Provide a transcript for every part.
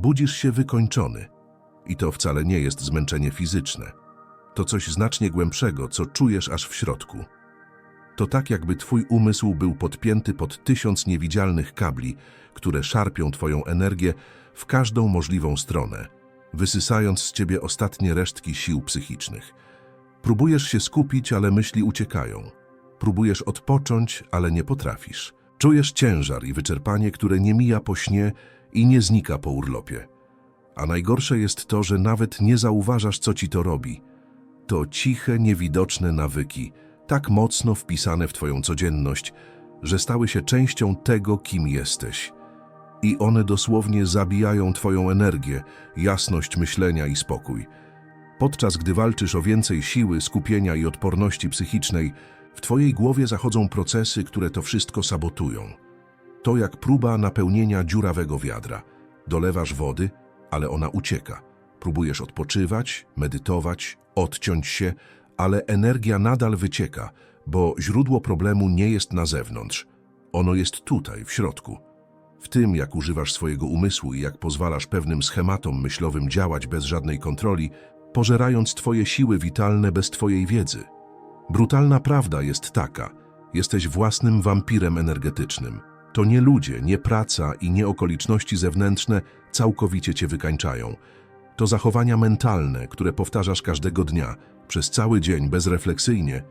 Budzisz się wykończony. I to wcale nie jest zmęczenie fizyczne. To coś znacznie głębszego, co czujesz aż w środku. To tak, jakby twój umysł był podpięty pod tysiąc niewidzialnych kabli, które szarpią twoją energię w każdą możliwą stronę, wysysając z ciebie ostatnie resztki sił psychicznych. Próbujesz się skupić, ale myśli uciekają. Próbujesz odpocząć, ale nie potrafisz. Czujesz ciężar i wyczerpanie, które nie mija po śnie i nie znika po urlopie. A najgorsze jest to, że nawet nie zauważasz, co ci to robi. To ciche, niewidoczne nawyki, tak mocno wpisane w twoją codzienność, że stały się częścią tego, kim jesteś. I one dosłownie zabijają twoją energię, jasność myślenia i spokój. Podczas gdy walczysz o więcej siły, skupienia i odporności psychicznej, w twojej głowie zachodzą procesy, które to wszystko sabotują. To jak próba napełnienia dziurawego wiadra. Dolewasz wody, ale ona ucieka. Próbujesz odpoczywać, medytować, odciąć się, ale energia nadal wycieka, bo źródło problemu nie jest na zewnątrz. Ono jest tutaj, w środku. W tym, jak używasz swojego umysłu i jak pozwalasz pewnym schematom myślowym działać bez żadnej kontroli, pożerając twoje siły witalne bez twojej wiedzy. Brutalna prawda jest taka: jesteś własnym wampirem energetycznym. To nie ludzie, nie praca i nie okoliczności zewnętrzne całkowicie cię wykańczają. To zachowania mentalne, które powtarzasz każdego dnia, przez cały dzień bezrefleksyjnie,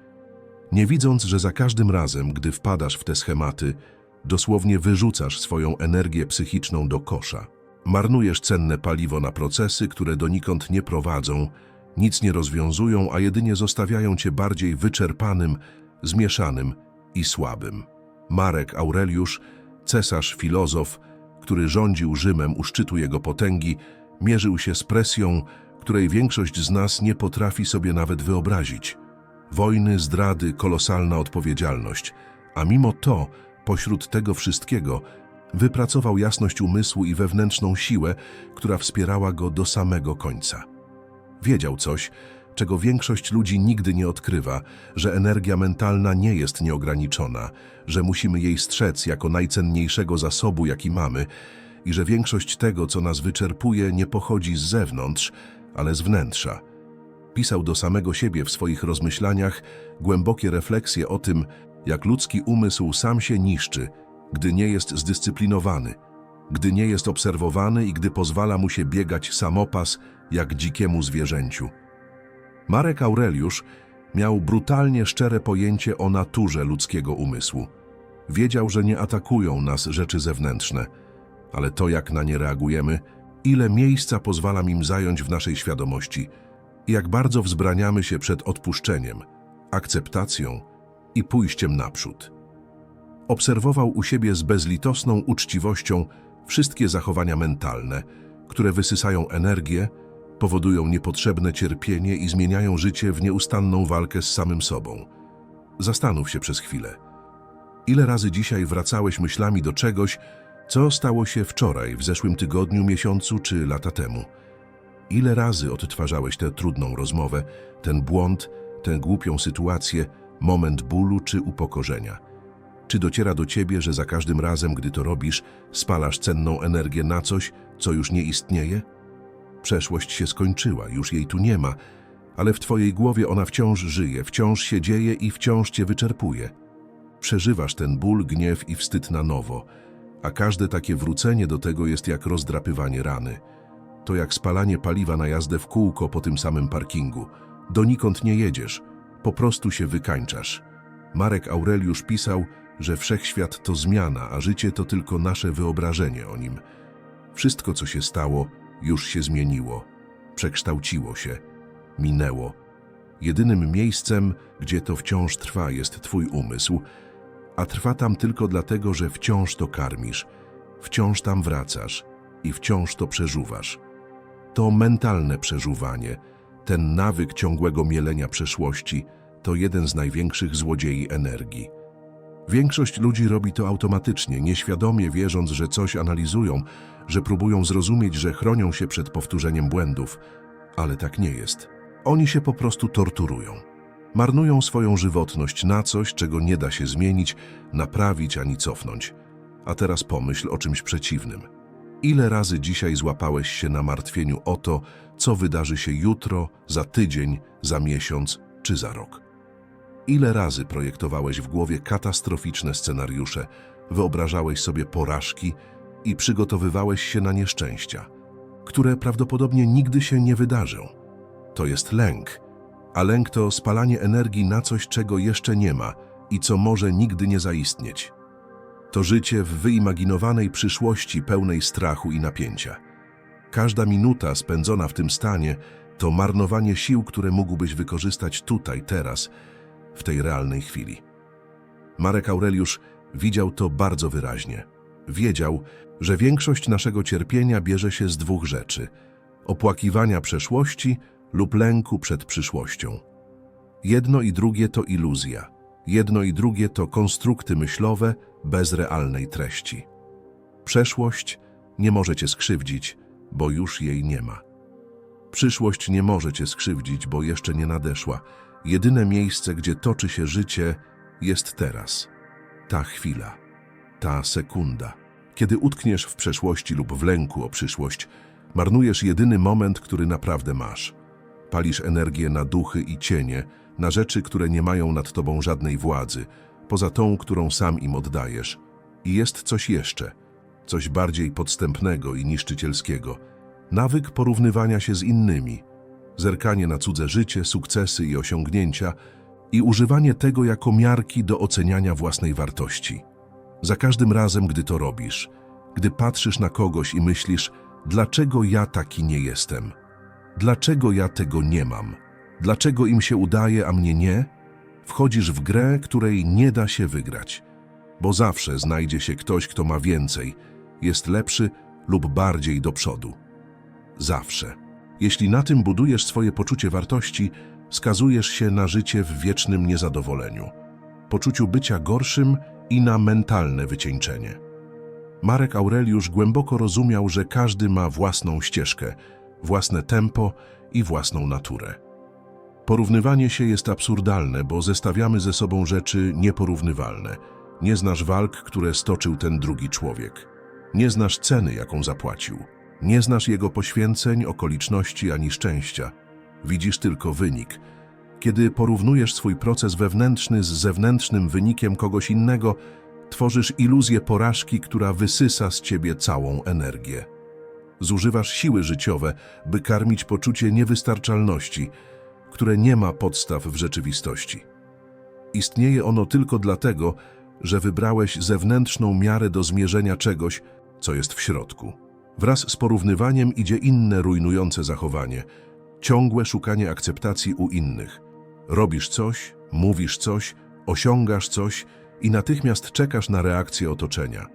nie widząc, że za każdym razem, gdy wpadasz w te schematy, dosłownie wyrzucasz swoją energię psychiczną do kosza. Marnujesz cenne paliwo na procesy, które donikąd nie prowadzą, nic nie rozwiązują, a jedynie zostawiają cię bardziej wyczerpanym, zmieszanym i słabym. Marek Aureliusz, cesarz filozof, który rządził Rzymem u szczytu jego potęgi, mierzył się z presją, której większość z nas nie potrafi sobie nawet wyobrazić. Wojny, zdrady, kolosalna odpowiedzialność, a mimo to, pośród tego wszystkiego, wypracował jasność umysłu i wewnętrzną siłę, która wspierała go do samego końca. Wiedział coś, czego większość ludzi nigdy nie odkrywa, że energia mentalna nie jest nieograniczona, że musimy jej strzec jako najcenniejszego zasobu, jaki mamy, i że większość tego, co nas wyczerpuje, nie pochodzi z zewnątrz, ale z wnętrza. Pisał do samego siebie w swoich rozmyślaniach głębokie refleksje o tym, jak ludzki umysł sam się niszczy, gdy nie jest zdyscyplinowany, gdy nie jest obserwowany i gdy pozwala mu się biegać samopas jak dzikiemu zwierzęciu. Marek Aureliusz miał brutalnie szczere pojęcie o naturze ludzkiego umysłu. Wiedział, że nie atakują nas rzeczy zewnętrzne, ale to, jak na nie reagujemy, ile miejsca pozwala im zająć w naszej świadomości i jak bardzo wzbraniamy się przed odpuszczeniem, akceptacją i pójściem naprzód. Obserwował u siebie z bezlitosną uczciwością wszystkie zachowania mentalne, które wysysają energię, powodują niepotrzebne cierpienie i zmieniają życie w nieustanną walkę z samym sobą. Zastanów się przez chwilę. Ile razy dzisiaj wracałeś myślami do czegoś, co stało się wczoraj, w zeszłym tygodniu, miesiącu czy lata temu? Ile razy odtwarzałeś tę trudną rozmowę, ten błąd, tę głupią sytuację, moment bólu czy upokorzenia? Czy dociera do ciebie, że za każdym razem, gdy to robisz, spalasz cenną energię na coś, co już nie istnieje? Przeszłość się skończyła, już jej tu nie ma, ale w twojej głowie ona wciąż żyje, wciąż się dzieje i wciąż cię wyczerpuje. Przeżywasz ten ból, gniew i wstyd na nowo, a każde takie wrócenie do tego jest jak rozdrapywanie rany. To jak spalanie paliwa na jazdę w kółko po tym samym parkingu. Donikąd nie jedziesz, po prostu się wykańczasz. Marek Aureliusz pisał, że wszechświat to zmiana, a życie to tylko nasze wyobrażenie o nim. Wszystko, co się stało, już się zmieniło, przekształciło się, minęło. Jedynym miejscem, gdzie to wciąż trwa, jest Twój umysł, a trwa tam tylko dlatego, że wciąż to karmisz, wciąż tam wracasz i wciąż to przeżuwasz. To mentalne przeżuwanie, ten nawyk ciągłego mielenia przeszłości, to jeden z największych złodziei energii. Większość ludzi robi to automatycznie, nieświadomie wierząc, że coś analizują, że próbują zrozumieć, że chronią się przed powtórzeniem błędów, ale tak nie jest. Oni się po prostu torturują. Marnują swoją żywotność na coś, czego nie da się zmienić, naprawić ani cofnąć. A teraz pomyśl o czymś przeciwnym. Ile razy dzisiaj złapałeś się na martwieniu o to, co wydarzy się jutro, za tydzień, za miesiąc czy za rok? Ile razy projektowałeś w głowie katastroficzne scenariusze, wyobrażałeś sobie porażki i przygotowywałeś się na nieszczęścia, które prawdopodobnie nigdy się nie wydarzą? To jest lęk, a lęk to spalanie energii na coś, czego jeszcze nie ma i co może nigdy nie zaistnieć. To życie w wyimaginowanej przyszłości pełnej strachu i napięcia. Każda minuta spędzona w tym stanie to marnowanie sił, które mógłbyś wykorzystać tutaj, teraz, w tej realnej chwili. Marek Aureliusz widział to bardzo wyraźnie. Wiedział, że większość naszego cierpienia bierze się z dwóch rzeczy: opłakiwania przeszłości lub lęku przed przyszłością. Jedno i drugie to iluzja. Jedno i drugie to konstrukty myślowe bez realnej treści. Przeszłość nie może cię skrzywdzić, bo już jej nie ma. Przyszłość nie może cię skrzywdzić, bo jeszcze nie nadeszła. Jedyne miejsce, gdzie toczy się życie, jest teraz. Ta chwila, ta sekunda. Kiedy utkniesz w przeszłości lub w lęku o przyszłość, marnujesz jedyny moment, który naprawdę masz. Palisz energię na duchy i cienie, na rzeczy, które nie mają nad tobą żadnej władzy, poza tą, którą sam im oddajesz. I jest coś jeszcze, coś bardziej podstępnego i niszczycielskiego. Nawyk porównywania się z innymi, zerkanie na cudze życie, sukcesy i osiągnięcia i używanie tego jako miarki do oceniania własnej wartości. Za każdym razem, gdy to robisz, gdy patrzysz na kogoś i myślisz, dlaczego ja taki nie jestem? Dlaczego ja tego nie mam? Dlaczego im się udaje, a mnie nie? Wchodzisz w grę, której nie da się wygrać, bo zawsze znajdzie się ktoś, kto ma więcej, jest lepszy lub bardziej do przodu. Zawsze. Jeśli na tym budujesz swoje poczucie wartości, skazujesz się na życie w wiecznym niezadowoleniu, poczuciu bycia gorszym i na mentalne wycieńczenie. Marek Aureliusz głęboko rozumiał, że każdy ma własną ścieżkę, własne tempo i własną naturę. Porównywanie się jest absurdalne, bo zestawiamy ze sobą rzeczy nieporównywalne. Nie znasz walk, które stoczył ten drugi człowiek. Nie znasz ceny, jaką zapłacił. Nie znasz jego poświęceń, okoliczności ani szczęścia. Widzisz tylko wynik. Kiedy porównujesz swój proces wewnętrzny z zewnętrznym wynikiem kogoś innego, tworzysz iluzję porażki, która wysysa z ciebie całą energię. Zużywasz siły życiowe, by karmić poczucie niewystarczalności, które nie ma podstaw w rzeczywistości. Istnieje ono tylko dlatego, że wybrałeś zewnętrzną miarę do zmierzenia czegoś, co jest w środku. Wraz z porównywaniem idzie inne rujnujące zachowanie, ciągłe szukanie akceptacji u innych. Robisz coś, mówisz coś, osiągasz coś i natychmiast czekasz na reakcję otoczenia.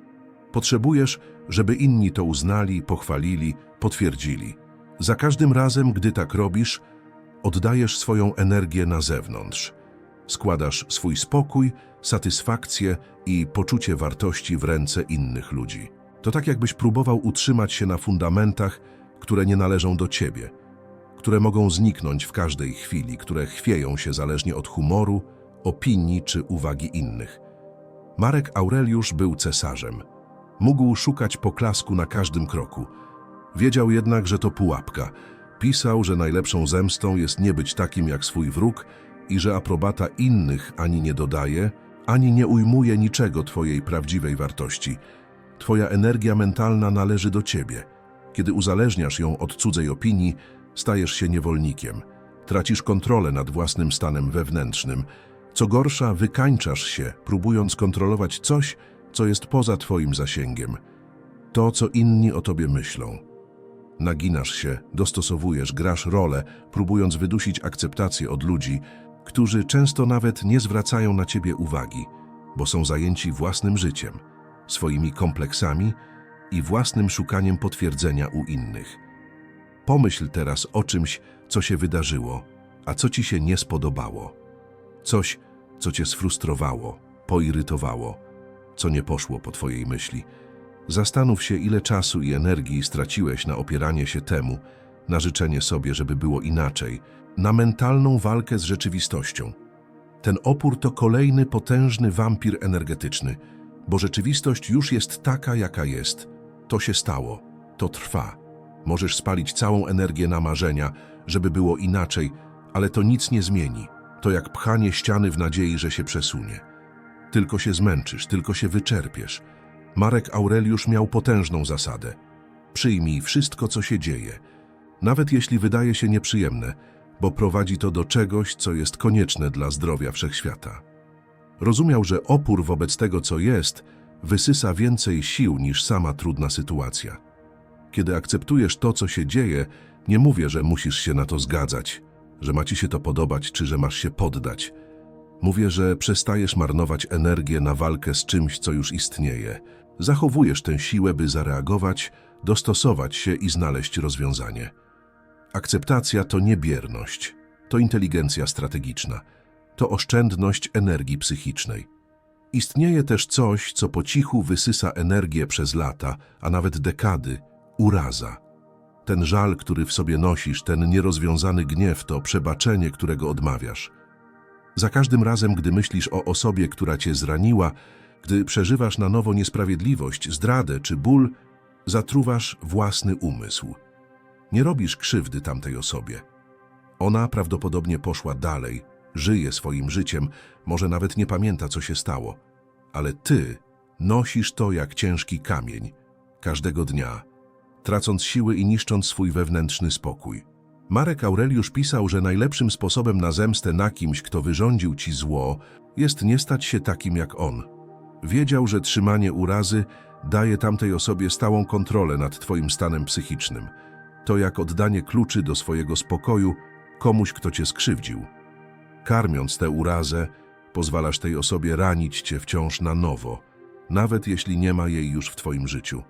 Potrzebujesz, żeby inni to uznali, pochwalili, potwierdzili. Za każdym razem, gdy tak robisz, oddajesz swoją energię na zewnątrz. Składasz swój spokój, satysfakcję i poczucie wartości w ręce innych ludzi. To tak jakbyś próbował utrzymać się na fundamentach, które nie należą do ciebie, które mogą zniknąć w każdej chwili, które chwieją się zależnie od humoru, opinii czy uwagi innych. Marek Aureliusz był cesarzem. Mógł szukać poklasku na każdym kroku. Wiedział jednak, że to pułapka. Pisał, że najlepszą zemstą jest nie być takim jak swój wróg i że aprobata innych ani nie dodaje, ani nie ujmuje niczego twojej prawdziwej wartości. Twoja energia mentalna należy do ciebie. Kiedy uzależniasz ją od cudzej opinii, stajesz się niewolnikiem. Tracisz kontrolę nad własnym stanem wewnętrznym. Co gorsza, wykańczasz się, próbując kontrolować coś, co jest poza twoim zasięgiem. To, co inni o tobie myślą. Naginasz się, dostosowujesz, grasz rolę, próbując wydusić akceptację od ludzi, którzy często nawet nie zwracają na ciebie uwagi, bo są zajęci własnym życiem, swoimi kompleksami i własnym szukaniem potwierdzenia u innych. Pomyśl teraz o czymś, co się wydarzyło, a co ci się nie spodobało. Coś, co cię sfrustrowało, poirytowało, co nie poszło po twojej myśli. Zastanów się, ile czasu i energii straciłeś na opieranie się temu, na życzenie sobie, żeby było inaczej, na mentalną walkę z rzeczywistością. Ten opór to kolejny potężny wampir energetyczny, bo rzeczywistość już jest taka, jaka jest. To się stało. to trwa. Możesz spalić całą energię na marzenia, żeby było inaczej, ale to nic nie zmieni. To jak pchanie ściany w nadziei, że się przesunie. Tylko się zmęczysz, tylko się wyczerpiesz. Marek Aureliusz miał potężną zasadę. Przyjmij wszystko, co się dzieje, nawet jeśli wydaje się nieprzyjemne, bo prowadzi to do czegoś, co jest konieczne dla zdrowia wszechświata. Rozumiał, że opór wobec tego, co jest, wysysa więcej sił niż sama trudna sytuacja. Kiedy akceptujesz to, co się dzieje, nie mówię, że musisz się na to zgadzać, że ma ci się to podobać, czy że masz się poddać. Mówię, że przestajesz marnować energię na walkę z czymś, co już istnieje. Zachowujesz tę siłę, by zareagować, dostosować się i znaleźć rozwiązanie. Akceptacja to nie bierność, to inteligencja strategiczna, to oszczędność energii psychicznej. Istnieje też coś, co po cichu wysysa energię przez lata, a nawet dekady uraza. Ten żal, który w sobie nosisz, ten nierozwiązany gniew, to przebaczenie, którego odmawiasz. Za każdym razem, gdy myślisz o osobie, która cię zraniła, gdy przeżywasz na nowo niesprawiedliwość, zdradę czy ból, zatruwasz własny umysł. Nie robisz krzywdy tamtej osobie. Ona prawdopodobnie poszła dalej, żyje swoim życiem, może nawet nie pamięta, co się stało. Ale ty nosisz to jak ciężki kamień, każdego dnia, tracąc siły i niszcząc swój wewnętrzny spokój. Marek Aureliusz pisał, że najlepszym sposobem na zemstę na kimś, kto wyrządził ci zło, jest nie stać się takim jak on. Wiedział, że trzymanie urazy daje tamtej osobie stałą kontrolę nad twoim stanem psychicznym. To jak oddanie kluczy do swojego spokoju komuś, kto cię skrzywdził. Karmiąc tę urazę, pozwalasz tej osobie ranić cię wciąż na nowo, nawet jeśli nie ma jej już w twoim życiu.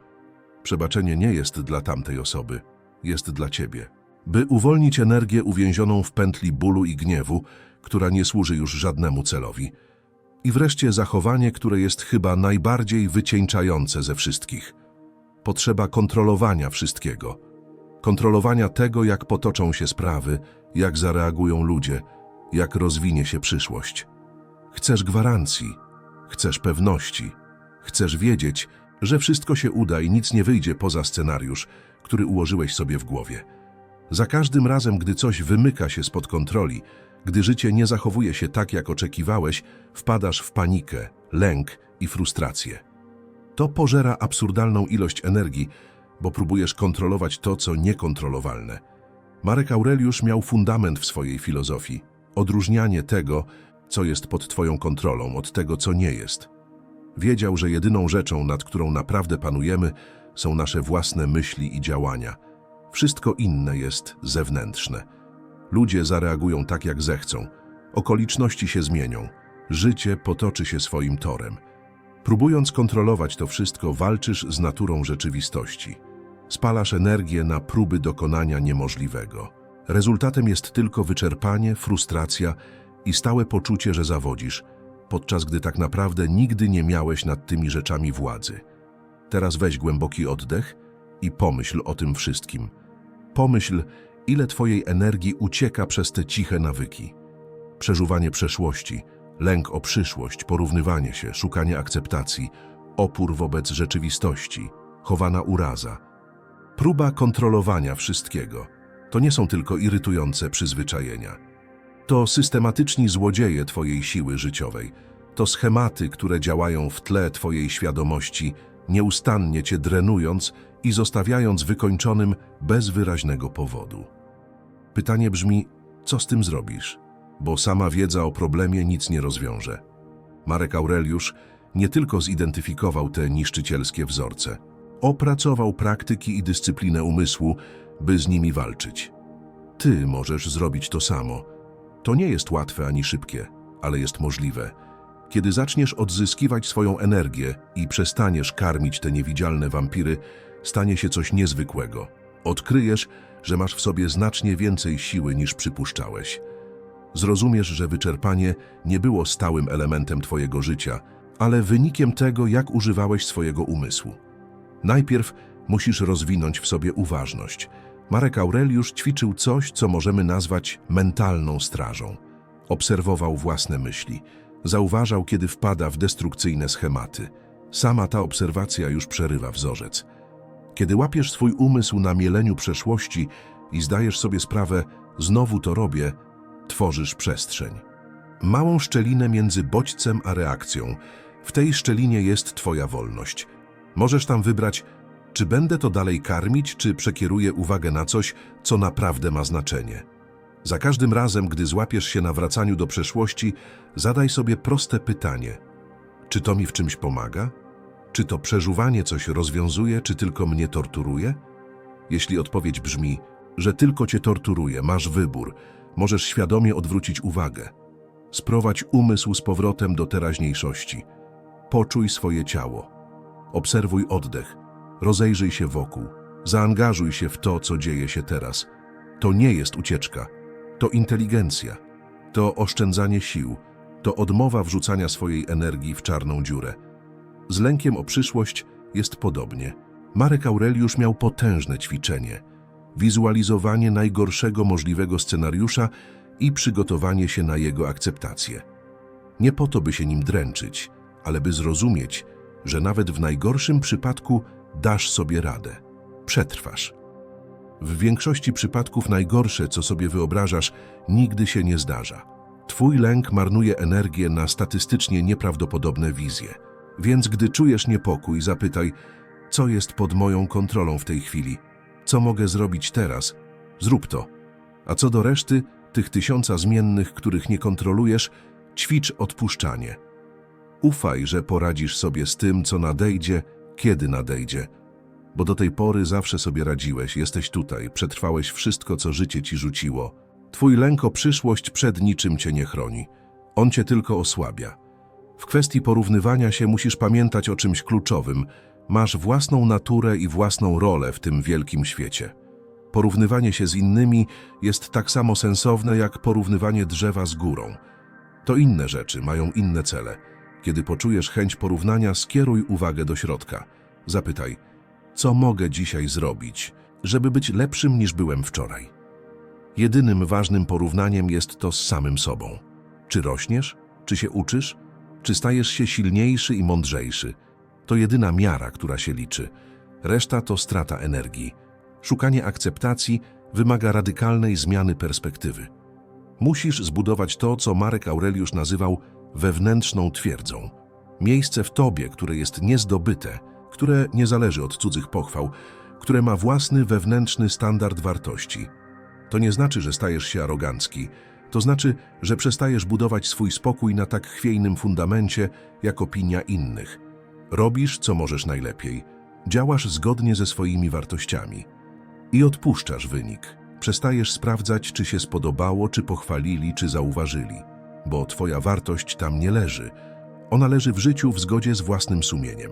Przebaczenie nie jest dla tamtej osoby, jest dla ciebie. By uwolnić energię uwięzioną w pętli bólu i gniewu, która nie służy już żadnemu celowi. I wreszcie zachowanie, które jest chyba najbardziej wycieńczające ze wszystkich. Potrzeba kontrolowania wszystkiego. Kontrolowania tego, jak potoczą się sprawy, jak zareagują ludzie, jak rozwinie się przyszłość. Chcesz gwarancji, chcesz pewności, chcesz wiedzieć, że wszystko się uda i nic nie wyjdzie poza scenariusz, który ułożyłeś sobie w głowie. Za każdym razem, gdy coś wymyka się spod kontroli, gdy życie nie zachowuje się tak, jak oczekiwałeś, wpadasz w panikę, lęk i frustrację. To pożera absurdalną ilość energii, bo próbujesz kontrolować to, co niekontrolowalne. Marek Aureliusz miał fundament w swojej filozofii odróżnianie tego, co jest pod Twoją kontrolą, od tego, co nie jest. Wiedział, że jedyną rzeczą, nad którą naprawdę panujemy, są nasze własne myśli i działania. Wszystko inne jest zewnętrzne. Ludzie zareagują tak, jak zechcą. Okoliczności się zmienią. Życie potoczy się swoim torem. Próbując kontrolować to wszystko, walczysz z naturą rzeczywistości. Spalasz energię na próby dokonania niemożliwego. Rezultatem jest tylko wyczerpanie, frustracja i stałe poczucie, że zawodzisz, podczas gdy tak naprawdę nigdy nie miałeś nad tymi rzeczami władzy. Teraz weź głęboki oddech i pomyśl o tym wszystkim. Pomyśl, ile Twojej energii ucieka przez te ciche nawyki. Przeżuwanie przeszłości, lęk o przyszłość, porównywanie się, szukanie akceptacji, opór wobec rzeczywistości, chowana uraza. Próba kontrolowania wszystkiego. To nie są tylko irytujące przyzwyczajenia. To systematyczni złodzieje Twojej siły życiowej. To schematy, które działają w tle Twojej świadomości, nieustannie Cię drenując i zostawiając wykończonym bez wyraźnego powodu. Pytanie brzmi, co z tym zrobisz? Bo sama wiedza o problemie nic nie rozwiąże. Marek Aureliusz nie tylko zidentyfikował te niszczycielskie wzorce, opracował praktyki i dyscyplinę umysłu, by z nimi walczyć. Ty możesz zrobić to samo. To nie jest łatwe ani szybkie, ale jest możliwe. Kiedy zaczniesz odzyskiwać swoją energię i przestaniesz karmić te niewidzialne wampiry, stanie się coś niezwykłego. Odkryjesz, że masz w sobie znacznie więcej siły niż przypuszczałeś. Zrozumiesz, że wyczerpanie nie było stałym elementem Twojego życia, ale wynikiem tego, jak używałeś swojego umysłu. Najpierw musisz rozwinąć w sobie uważność. Marek Aureliusz ćwiczył coś, co możemy nazwać mentalną strażą. Obserwował własne myśli, zauważał, kiedy wpada w destrukcyjne schematy. Sama ta obserwacja już przerywa wzorzec. Kiedy łapiesz swój umysł na mieleniu przeszłości i zdajesz sobie sprawę, znowu to robię, tworzysz przestrzeń. Małą szczelinę między bodźcem a reakcją. W tej szczelinie jest Twoja wolność. Możesz tam wybrać, czy będę to dalej karmić, czy przekieruję uwagę na coś, co naprawdę ma znaczenie. Za każdym razem, gdy złapiesz się na wracaniu do przeszłości, zadaj sobie proste pytanie: czy to mi w czymś pomaga? Czy to przeżuwanie coś rozwiązuje, czy tylko mnie torturuje? Jeśli odpowiedź brzmi, że tylko cię torturuje, masz wybór, możesz świadomie odwrócić uwagę. Sprowadź umysł z powrotem do teraźniejszości. Poczuj swoje ciało. Obserwuj oddech. Rozejrzyj się wokół. Zaangażuj się w to, co dzieje się teraz. To nie jest ucieczka. To inteligencja. To oszczędzanie sił. To odmowa wrzucania swojej energii w czarną dziurę. Z lękiem o przyszłość jest podobnie. Marek Aureliusz miał potężne ćwiczenie. Wizualizowanie najgorszego możliwego scenariusza i przygotowanie się na jego akceptację. Nie po to, by się nim dręczyć, ale by zrozumieć, że nawet w najgorszym przypadku dasz sobie radę. Przetrwasz. W większości przypadków najgorsze, co sobie wyobrażasz, nigdy się nie zdarza. Twój lęk marnuje energię na statystycznie nieprawdopodobne wizje. Więc gdy czujesz niepokój, zapytaj, co jest pod moją kontrolą w tej chwili? Co mogę zrobić teraz? Zrób to. A co do reszty, tych tysiąca zmiennych, których nie kontrolujesz, ćwicz odpuszczanie. Ufaj, że poradzisz sobie z tym, co nadejdzie, kiedy nadejdzie. Bo do tej pory zawsze sobie radziłeś, jesteś tutaj, przetrwałeś wszystko, co życie ci rzuciło. Twój lęk o przyszłość przed niczym cię nie chroni. On cię tylko osłabia. W kwestii porównywania się musisz pamiętać o czymś kluczowym. Masz własną naturę i własną rolę w tym wielkim świecie. Porównywanie się z innymi jest tak samo sensowne jak porównywanie drzewa z górą. To inne rzeczy, mają inne cele. Kiedy poczujesz chęć porównania, skieruj uwagę do środka. Zapytaj, co mogę dzisiaj zrobić, żeby być lepszym niż byłem wczoraj? Jedynym ważnym porównaniem jest to z samym sobą. Czy rośniesz? Czy się uczysz? Czy stajesz się silniejszy i mądrzejszy? To jedyna miara, która się liczy. Reszta to strata energii. Szukanie akceptacji wymaga radykalnej zmiany perspektywy. Musisz zbudować to, co Marek Aureliusz nazywał wewnętrzną twierdzą. Miejsce w tobie, które jest niezdobyte, które nie zależy od cudzych pochwał, które ma własny wewnętrzny standard wartości. To nie znaczy, że stajesz się arogancki. To znaczy, że przestajesz budować swój spokój na tak chwiejnym fundamencie, jak opinia innych. Robisz, co możesz najlepiej. Działasz zgodnie ze swoimi wartościami. I odpuszczasz wynik. Przestajesz sprawdzać, czy się spodobało, czy pochwalili, czy zauważyli. Bo twoja wartość tam nie leży. Ona leży w życiu w zgodzie z własnym sumieniem.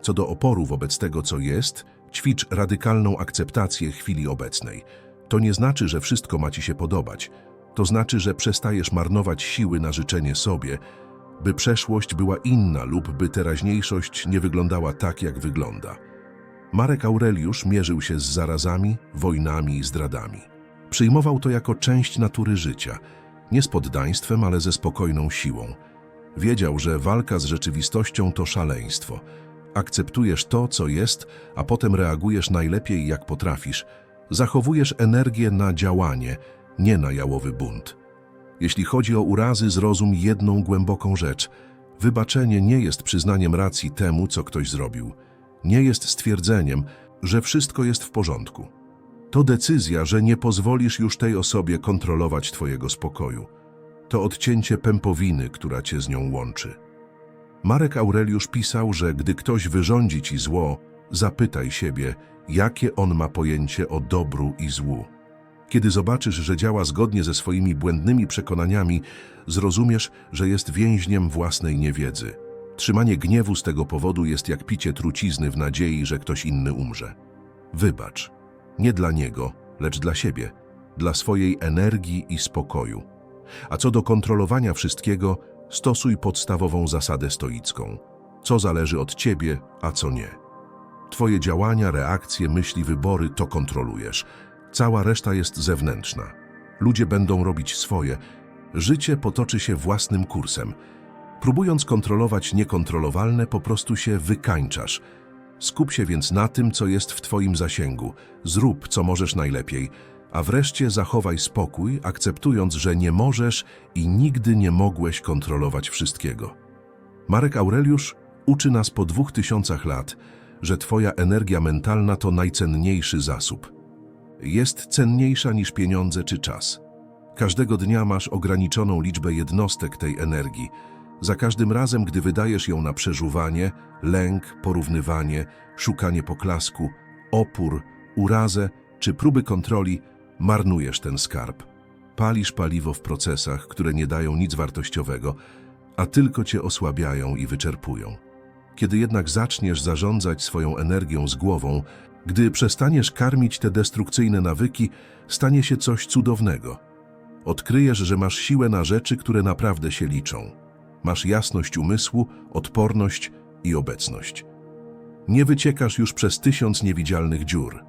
Co do oporu wobec tego, co jest, ćwicz radykalną akceptację chwili obecnej. To nie znaczy, że wszystko ma ci się podobać. To znaczy, że przestajesz marnować siły na życzenie sobie, by przeszłość była inna lub by teraźniejszość nie wyglądała tak, jak wygląda. Marek Aureliusz mierzył się z zarazami, wojnami i zdradami. Przyjmował to jako część natury życia, nie z poddaństwem, ale ze spokojną siłą. Wiedział, że walka z rzeczywistością to szaleństwo. Akceptujesz to, co jest, a potem reagujesz najlepiej, jak potrafisz. Zachowujesz energię na działanie, nie na jałowy bunt. Jeśli chodzi o urazy, zrozum jedną głęboką rzecz. Wybaczenie nie jest przyznaniem racji temu, co ktoś zrobił. Nie jest stwierdzeniem, że wszystko jest w porządku. To decyzja, że nie pozwolisz już tej osobie kontrolować twojego spokoju. To odcięcie pępowiny, która cię z nią łączy. Marek Aureliusz pisał, że gdy ktoś wyrządzi ci zło, zapytaj siebie, jakie on ma pojęcie o dobru i złu. Kiedy zobaczysz, że działa zgodnie ze swoimi błędnymi przekonaniami, zrozumiesz, że jest więźniem własnej niewiedzy. Trzymanie gniewu z tego powodu jest jak picie trucizny w nadziei, że ktoś inny umrze. Wybacz. Nie dla niego, lecz dla siebie, dla swojej energii i spokoju. A co do kontrolowania wszystkiego, stosuj podstawową zasadę stoicką. Co zależy od ciebie, a co nie. Twoje działania, reakcje, myśli, wybory to kontrolujesz. Cała reszta jest zewnętrzna. Ludzie będą robić swoje. Życie potoczy się własnym kursem. Próbując kontrolować niekontrolowalne, po prostu się wykańczasz. Skup się więc na tym, co jest w Twoim zasięgu. Zrób, co możesz najlepiej, a wreszcie zachowaj spokój, akceptując, że nie możesz i nigdy nie mogłeś kontrolować wszystkiego. Marek Aureliusz uczy nas po dwóch tysiącach lat, że Twoja energia mentalna to najcenniejszy zasób. Jest cenniejsza niż pieniądze czy czas. Każdego dnia masz ograniczoną liczbę jednostek tej energii. Za każdym razem, gdy wydajesz ją na przeżuwanie, lęk, porównywanie, szukanie poklasku, opór, urazę czy próby kontroli, marnujesz ten skarb. Palisz paliwo w procesach, które nie dają nic wartościowego, a tylko cię osłabiają i wyczerpują. Kiedy jednak zaczniesz zarządzać swoją energią z głową, gdy przestaniesz karmić te destrukcyjne nawyki, stanie się coś cudownego. Odkryjesz, że masz siłę na rzeczy, które naprawdę się liczą. Masz jasność umysłu, odporność i obecność. Nie wyciekasz już przez tysiąc niewidzialnych dziur.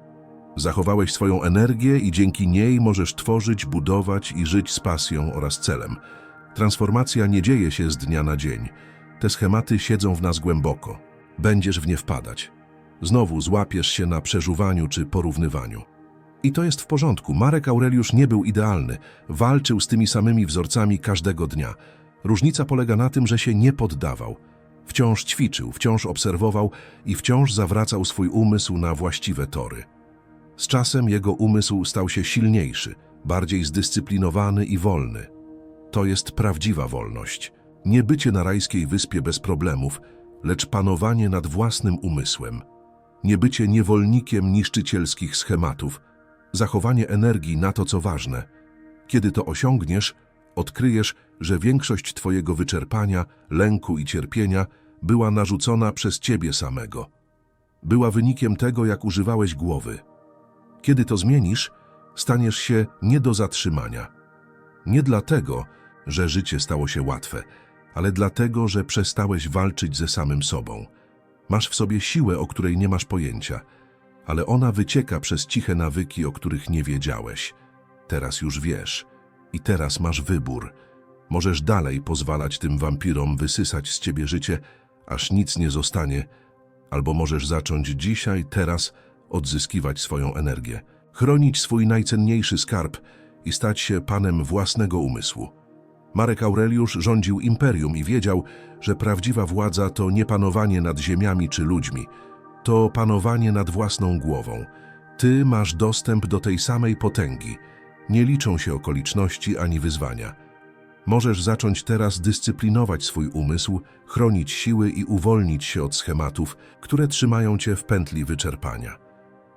Zachowałeś swoją energię i dzięki niej możesz tworzyć, budować i żyć z pasją oraz celem. Transformacja nie dzieje się z dnia na dzień. Te schematy siedzą w nas głęboko. Będziesz w nie wpadać. Znowu złapiesz się na przeżuwaniu czy porównywaniu. I to jest w porządku. Marek Aureliusz nie był idealny. Walczył z tymi samymi wzorcami każdego dnia. Różnica polega na tym, że się nie poddawał. Wciąż ćwiczył, wciąż obserwował i wciąż zawracał swój umysł na właściwe tory. Z czasem jego umysł stał się silniejszy, bardziej zdyscyplinowany i wolny. To jest prawdziwa wolność. Nie bycie na rajskiej wyspie bez problemów, lecz panowanie nad własnym umysłem. Nie bycie niewolnikiem niszczycielskich schematów, zachowanie energii na to, co ważne. Kiedy to osiągniesz, odkryjesz, że większość Twojego wyczerpania, lęku i cierpienia była narzucona przez Ciebie samego. Była wynikiem tego, jak używałeś głowy. Kiedy to zmienisz, staniesz się nie do zatrzymania. Nie dlatego, że życie stało się łatwe, ale dlatego, że przestałeś walczyć ze samym sobą. Masz w sobie siłę, o której nie masz pojęcia, ale ona wycieka przez ciche nawyki, o których nie wiedziałeś. Teraz już wiesz i teraz masz wybór. Możesz dalej pozwalać tym wampirom wysysać z ciebie życie, aż nic nie zostanie, albo możesz zacząć dzisiaj, teraz odzyskiwać swoją energię, chronić swój najcenniejszy skarb i stać się panem własnego umysłu. Marek Aureliusz rządził imperium i wiedział, że prawdziwa władza to nie panowanie nad ziemiami czy ludźmi, to panowanie nad własną głową. Ty masz dostęp do tej samej potęgi. Nie liczą się okoliczności ani wyzwania. Możesz zacząć teraz dyscyplinować swój umysł, chronić siły i uwolnić się od schematów, które trzymają cię w pętli wyczerpania.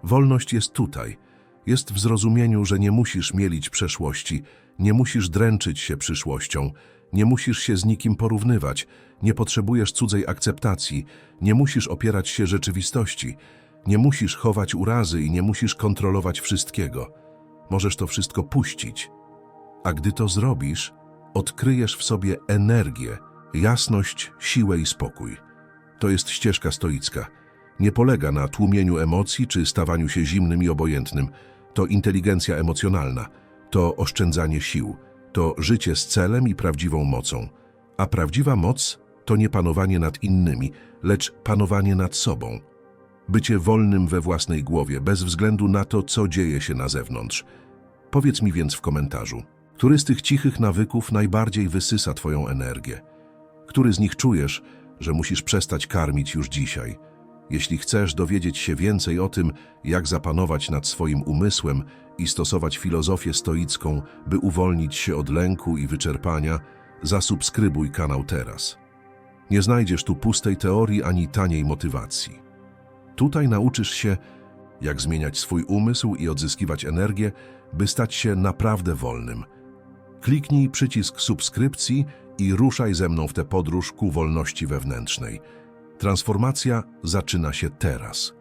Wolność jest tutaj. Jest w zrozumieniu, że nie musisz mielić przeszłości, nie musisz dręczyć się przyszłością, nie musisz się z nikim porównywać, nie potrzebujesz cudzej akceptacji, nie musisz opierać się rzeczywistości, nie musisz chować urazy i nie musisz kontrolować wszystkiego. Możesz to wszystko puścić. A gdy to zrobisz, odkryjesz w sobie energię, jasność, siłę i spokój. To jest ścieżka stoicka. Nie polega na tłumieniu emocji czy stawaniu się zimnym i obojętnym. To inteligencja emocjonalna, to oszczędzanie sił, to życie z celem i prawdziwą mocą. A prawdziwa moc to nie panowanie nad innymi, lecz panowanie nad sobą. Bycie wolnym we własnej głowie, bez względu na to, co dzieje się na zewnątrz. Powiedz mi więc w komentarzu, który z tych cichych nawyków najbardziej wysysa Twoją energię? Który z nich czujesz, że musisz przestać karmić już dzisiaj? Jeśli chcesz dowiedzieć się więcej o tym, jak zapanować nad swoim umysłem i stosować filozofię stoicką, by uwolnić się od lęku i wyczerpania, zasubskrybuj kanał teraz. Nie znajdziesz tu pustej teorii ani taniej motywacji. Tutaj nauczysz się, jak zmieniać swój umysł i odzyskiwać energię, by stać się naprawdę wolnym. Kliknij przycisk subskrypcji i ruszaj ze mną w tę podróż ku wolności wewnętrznej. Transformacja zaczyna się teraz.